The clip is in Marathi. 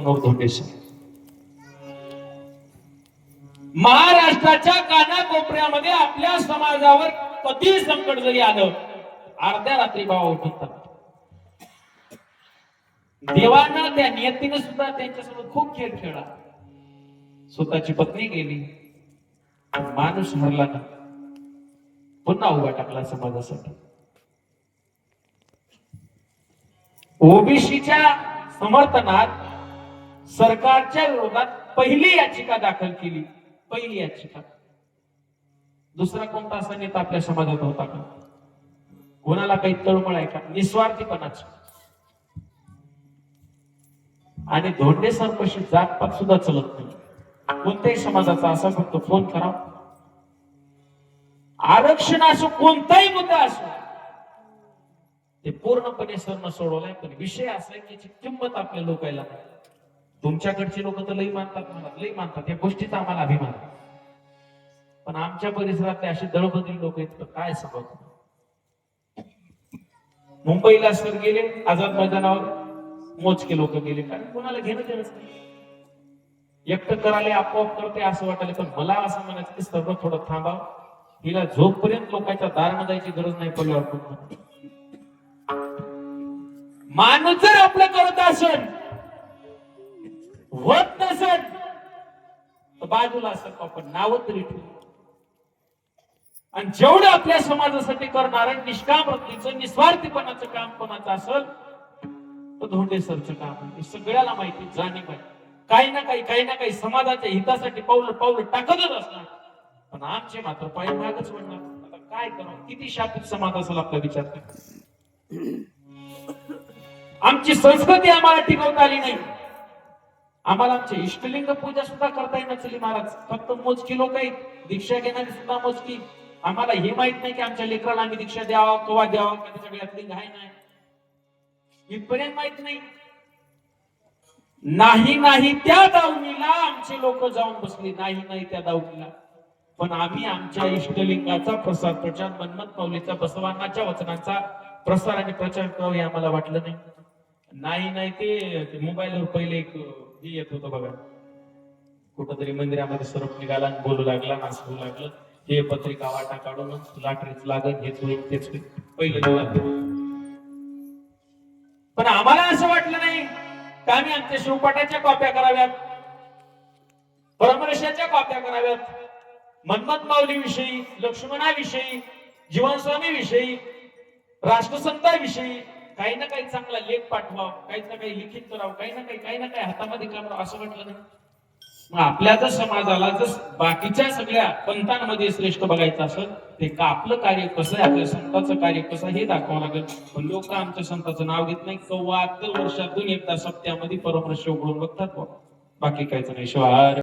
मनोहर महाराष्ट्राच्या कानाकोपऱ्यामध्ये आपल्या समाजावर कधी संकट जरी आलं अर्ध्या रात्री बाबा उठतात देवांना त्या नियतीनं सुद्धा त्यांच्यासोबत खूप खेळ खेळला. स्वतःची पत्नी गेली. माणूस हरला ना पुन्हा उभा टाकला समाजासाठी. ओबीसीच्या समर्थनात सरकारच्या विरोधात पहिली याचिका दाखल केली. पहिली याचिका. दुसरा कोणता असा नेता आपल्या समाजात होता का? कोणाला काही तळमळ आहे का? निस्वार्थीपणाच. आणि धोंडे सरपशी जातपात सुद्धा चलत नाही. कोणत्याही समाजाचा असा फक्त फोन करा. आरक्षण असो कोणताही मुद्दा असो ते पूर्णपणे सरनं सोडवलाय पण विषय असा आहे की याची किंमत आपल्या लोकायला नाही. तुमच्याकडची लोक तर लई मानतात मला लई मानतात. या गोष्टीचा आम्हाला अभिमान आहे. पण आमच्या परिसरातले असे दळबदल लोक आहेत तर काय सांगत मुंबईला सर गेले आझाद मैदानावर मोजके लोक गेले. कारण कोणाला घेणं देणंच एकटं करायला आपोआप करते असं वाटायला पण मला असं म्हणायचं की सर्व थोडं थांबा हिला झोपपर्यंत लोकांच्या दार जायची गरज नाही पडली माणूस जर आपलं करत असेल होत नसत तर बाजूला असं आपण नाव तरी ठेवू. आणि जेवढं आपल्या समाजासाठी करणारं निष्काम वृत्तीचं निस्वार्थीपणाचं काम कोणाचं असेल तर धोंडे सरचं काम हे सगळ्याला माहिती जाणीव आहे. काही ना काही काही ना काही समाजाच्या हितासाठी पाऊल पाऊल टाकतच असणार. पण आमचे मात्र पाय मागच म्हणणार आता काय करावं? किती शापित समाज असेल आपला विचार करा. आमची संस्कृती आम्हाला टिकवता आली नाही. आम्हाला आमचे इष्टलिंग पूजा सुद्धा करता येईल नचली महाराज. फक्त मोजकी लोक आहेत. दीक्षा घेणारी सुद्धा मोजकी. आम्हाला हे माहीत नाही की आमच्या लेकराला आम्ही दीक्षा द्यावा कवा द्यावा का त्याच्या गळ्यात लिंग आहे नाही. इथपर्यंत माहीत नाही. नाही नाही त्या दावणीला आमचे लोक जाऊन बसले. नाही नाही त्या दावणीला. पण आम्ही आमच्या इष्टलिंगाचा प्रसार प्रचार मनमत माऊलीचा बसवानाच्या वचनाचा प्रसार आणि प्रचार करावा हे आम्हाला वाटलं नाही. नाही नाही ते मोबाईलवर पहिले एक हे येत होतं बघा. कुठंतरी मंदिरामध्ये स्वरूप निघाला बोलू लागला नाचू लागलं. हे पत्रिका वाटा काढून लाटरीच लागत हेच होईल तेच होईल पण आम्हाला असं वाटलं नाही का आम्ही आमच्या शिवपाठाच्या कॉप्या कराव्यात? परमरशाच्या कॉप्या कराव्यात? मन्मथ माऊली विषयी लक्ष्मणाविषयी जीवनस्वामी विषयी राष्ट्रसंताविषयी काही ना काही चांगला लेख पाठवाव काही ना काही लिखित करावं काही ना काही काही ना काही हातामध्ये करावं असं म्हटलं नाही मग आपल्या जर समाजाला जर बाकीच्या सगळ्या पंथांमध्ये श्रेष्ठ बघायचं असं ते का आपलं कार्य कसं आहे? आपल्या संताचं कार्य कसं आहे? हे दाखवावं लागेल. पण लोक आमच्या संताचं नाव घेत नाही कव्वा वर्षातून एकदा सप्त्यामध्ये परमृष्य उघडून बघतात बाकी काहीच नाही. शिवाय